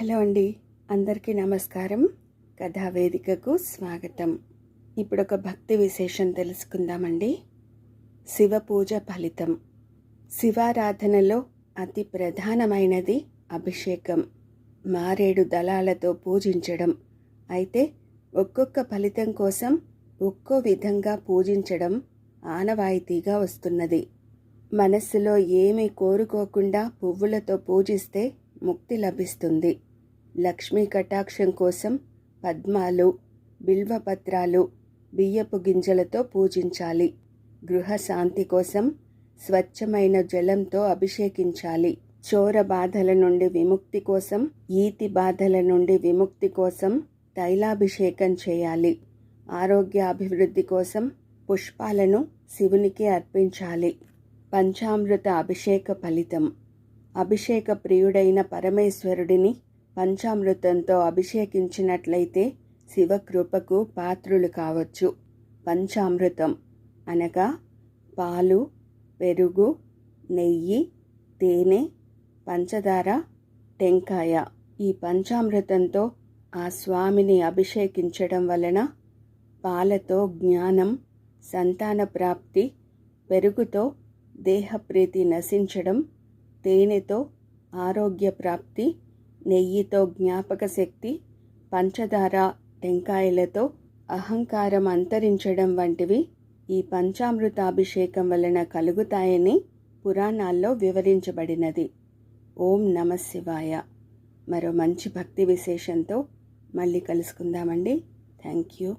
Hello అండి. అందరికీ నమస్కారం. కథావేదికకు స్వాగతం. ఇప్పుడు ఒక భక్తి విశేషం తెలుసుకుందామండి. శివ పూజ ఫలితం. శివారాధనలో అతి ప్రధానమైనది అభిషేకం. మారేడు దళాలతో పూజించడం. అయితే ఒక్కొక్క ఫలితం కోసం ఒక్కో విధంగా పూజించడం ఆనవాయితీగా వస్తున్నది. మనస్సులో ఏమీ కోరుకోకుండా పువ్వులతో పూజిస్తే ముక్తి లభిస్తుంది. లక్ష్మీ కటాక్షం కోసం పద్మాలు బిల్వపత్రాలు బియ్యపు గింజలతో పూజించాలి. గృహ శాంతి కోసం స్వచ్ఛమైన జలంతో అభిషేకించాలి. చోర బాధల నుండి విముక్తి కోసం ఈతి బాధల నుండి విముక్తి కోసం తైలాభిషేకం చేయాలి. ఆరోగ్య అభివృద్ధి కోసం పుష్పాలను శివునికి అర్పించాలి. పంచామృత అభిషేక ఫలితం. అభిషేక ప్రియుడైన పరమేశ్వరుడిని పంచామృతంతో అభిషేకించినట్లయితే శివకృపకు పాత్రులు కావచ్చు. పంచామృతం అనగా పాలు పెరుగు నెయ్యి తేనె పంచదార టెంకాయ. ఈ పంచామృతంతో ఆ స్వామిని అభిషేకించడం వలన పాలతో జ్ఞానం సంతాన ప్రాప్తి పెరుగుతో దేహప్రీతి నశించడం తేనెతో ఆరోగ్య ప్రాప్తి నెయ్యితో జ్ఞాపక శక్తి పంచదార టెంకాయలతో అహంకారం అంతరించడం వంటివి ఈ పంచామృతాభిషేకం వలన కలుగుతాయని పురాణాల్లో వివరించబడినది. ఓం నమ శివాయ. మరో మంచి భక్తి విశేషంతో మళ్ళీ కలుసుకుందామండి. Thank you.